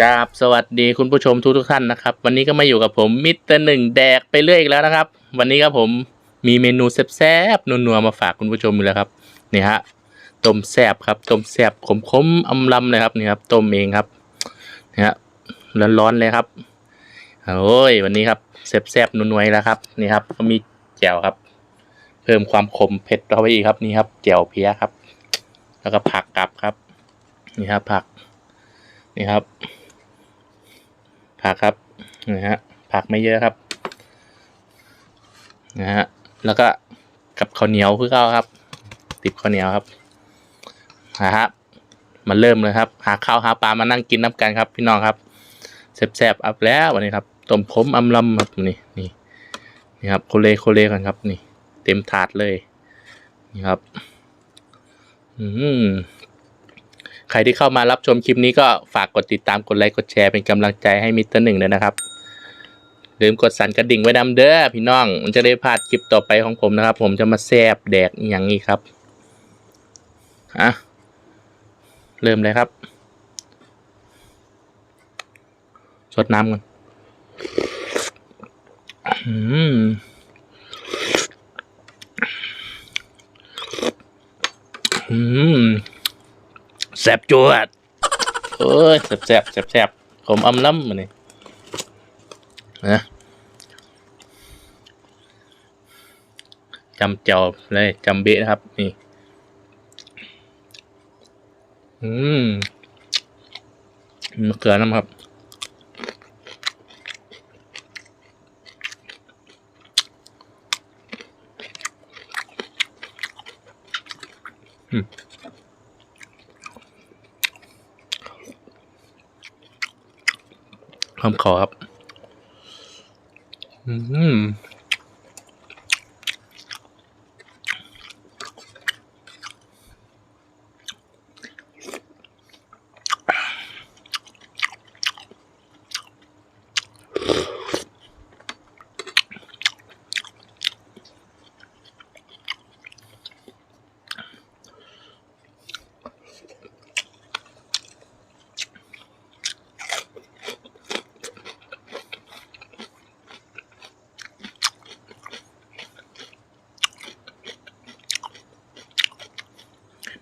กราบสวัสดีคุณผู้ชมทุกทุกท่านนะครับ วันนี้ก็มาอยู่กับผมมิสเตอร์หนึ่งแดกไปเรื่อยอีกแล้วนะครับ วันนี้ครับผมมีเมนูแซ่บๆนัวๆมาฝากคุณผู้ชมอยู่แล้วครับนี่ฮะต้มแซ่บครับต้มแซ่บขมๆอำลำเลยครับนี่ครับต้มเองครับนี่ฮะร้อนๆเลยครับโอ้ยวันนี้ครับแซ่บๆนัวๆแล้วครับนี่ครับก็มีแจ่วครับ เพิ่มความขมเผ็ดเข้าไปอีกครับนี่ครับแจ่วเพี้ยครับ แล้วก็ผักกลับครับ นี่ครับผักนี่ครับ ผักครับนะฮะผักไม่เยอะครับนะฮะแล้วก็กับข้าวเหนียวเพื่อเข้าครับ ติดข้าวเหนียวครับนะฮะมาเริ่มเลยครับ หาข้าวหาปลามานั่งกินน้ำกันครับ พี่น้องครับแซ่บๆอัพแล้ววันนี้ครับต้มขมอำลำครับนี่นี่นี่ครับโคเลโคเลกันครับ นี่ เต็มถาดเลยนี่ครับ อืม ใครที่เข้ามารับชมคลิปนี้ก็ฝากกดติดตามกดไลค์กดแชร์เป็นกำลังใจให้มิสเตอร์หนึ่งด้วยนะครับลืมกดสั่นกระดิ่งไว้ดำเด้อพี่น้อง มันจะได้พลาดคลิปต่อไปของผมนะครับ ผมจะมาแซบแดกอย่างนี้ครับอะเริ่มเลยครับสดน้ำกันอืมอืม แซบจวดโอ้ยแซบแซบแซบแซบผมอำล้ำมันนี่นะจำเจ้าเลยจำเบะนะครับ นี่ อืมมะเขือน้ำครับความขอครับ อืม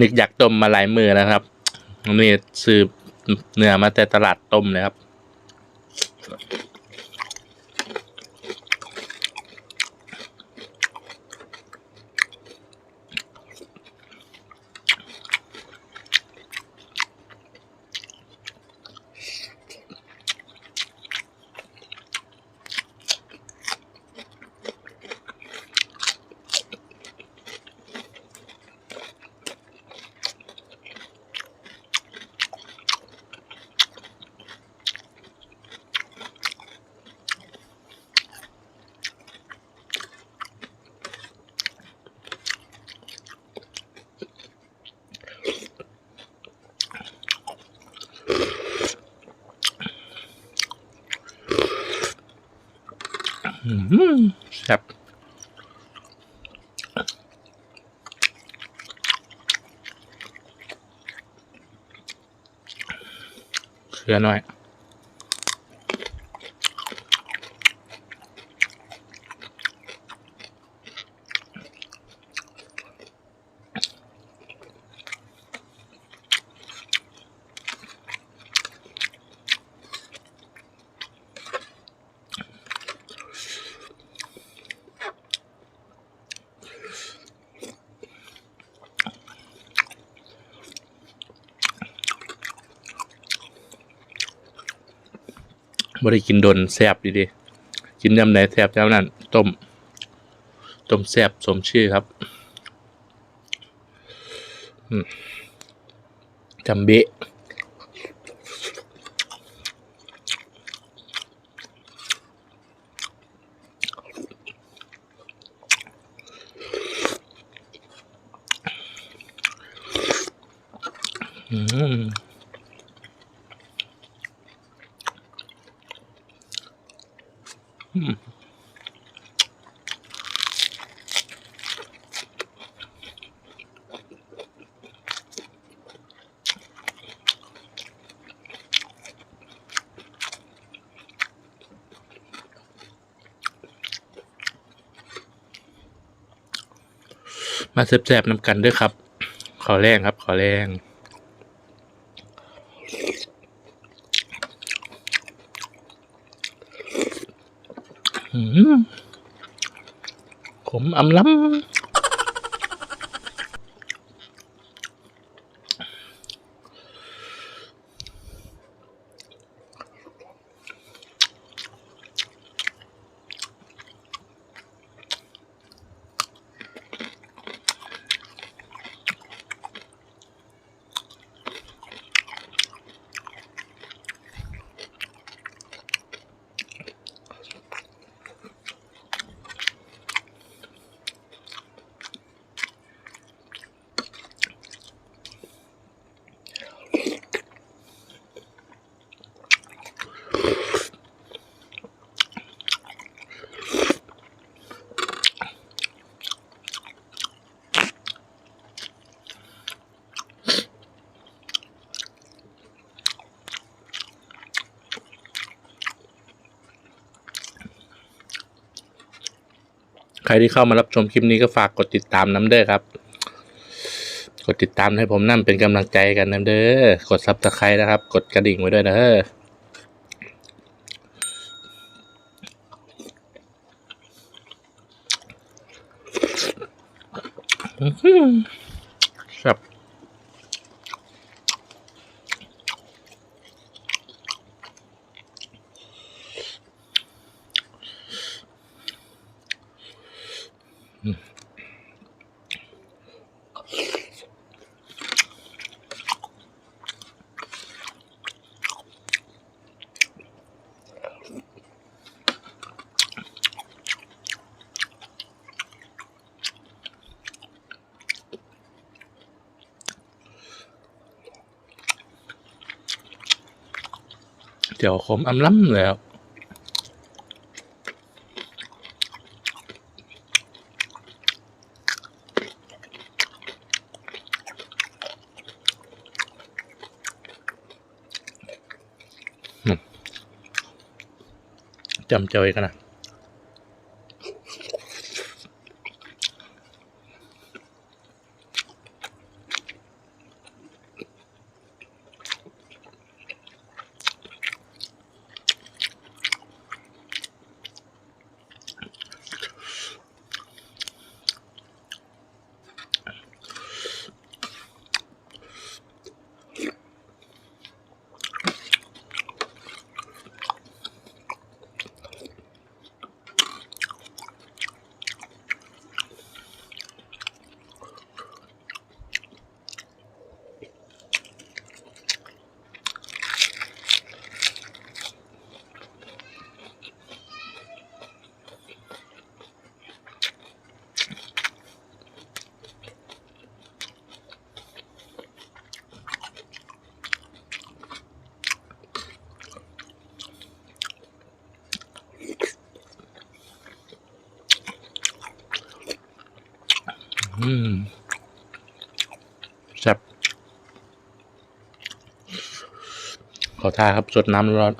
นึกอยากต้มมาหลายมือแล้วครับนี่ซื้อเนื้อมาแต่ตลาดต้มเลยครับ แซ่บเกลือหน่อย บ่ได้กินโดนแซ่บดีดีกินยำไหนแซ่บยำนั้นต้ม ต้มแซ่บสมชื่อครับจำเบะ มาแซ่บๆน้ำกันด้วยครับ ขอแรงครับ ขอแรง ขมอำล้ำ ครที่เข้ามารับชมคลิปนี้ก็ฝากกดติดตามน้ำเด้อครับ กดติดตามให้ผมนั่นเป็นกำลังใจกันน้ำเด้อกดซับสไครต์นะครับ กดกระดิ่งไว้ด้วยนะเด้ออื้อ เดี๋ยวขมอำล้ำเลยครับจำเจอกันนะ ขอทาครับสดน้ำร้อน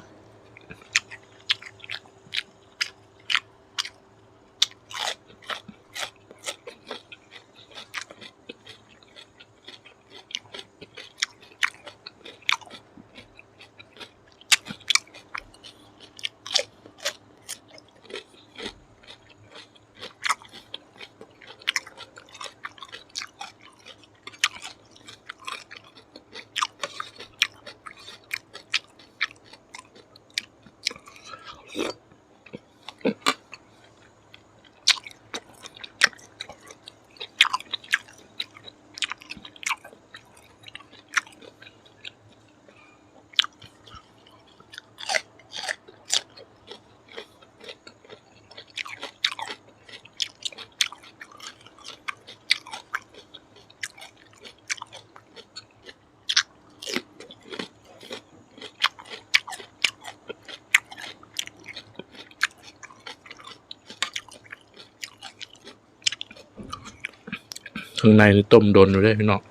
ข้างในนี่ต้มโดนอยู่ด้วยพี่น้อง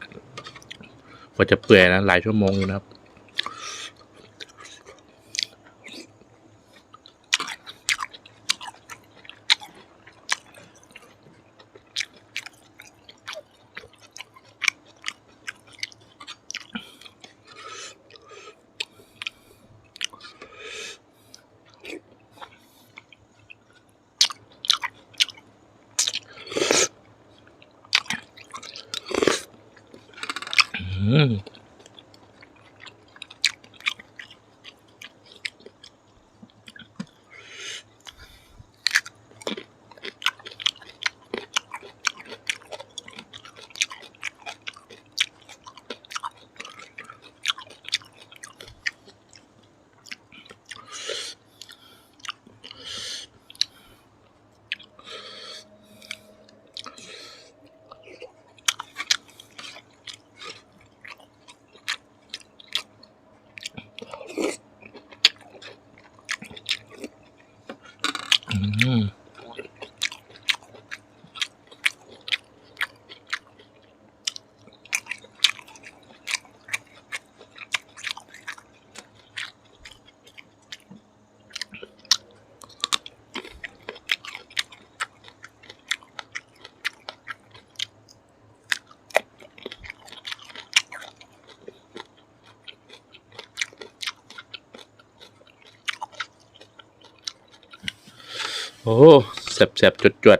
กว่าจะเปื่อยนะหลายชั่วโมงอยู่นะครับ ม อื โอ้แสบแสบจวดจ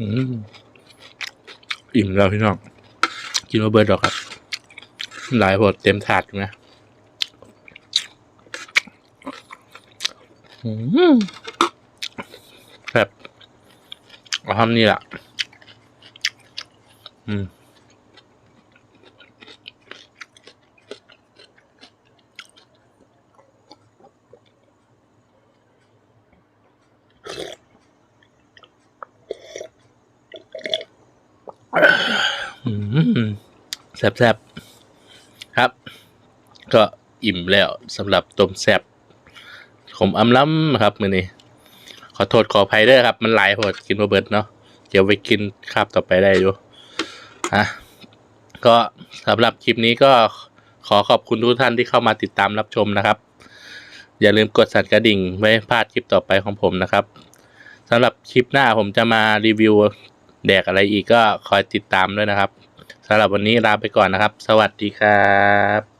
อิ่มแล้วพี่น้อง กินมาเบิร์ดหรอกครับ หลายบทเต็มถาดอยู่นะอืมแบบเอาทำนี่แหละอืม แซ่บๆ ครับ ก็อิ่มแล้วสำหรับต้มแซ่บผมอำล้ำครับ มือนี้ ขอโทษขออภัยด้วยครับ มันหลายหดกินมาเบิดเนาะเดี๋ยวไปกินคาบต่อไปได้อยู่ฮะก็สำหรับคลิปนี้ก็ขอขอบคุณทุกท่านที่เข้ามาติดตามรับชมนะครับ อย่าลืมกดสั่นกระดิ่ง ไม่พลาดคลิปต่อไปของผมนะครับสำหรับคลิปหน้าผมจะมารีวิว แดกอะไรอีกก็คอยติดตามด้วยนะครับสำหรับวันนี้ลาไปก่อนนะครับ สวัสดีครับ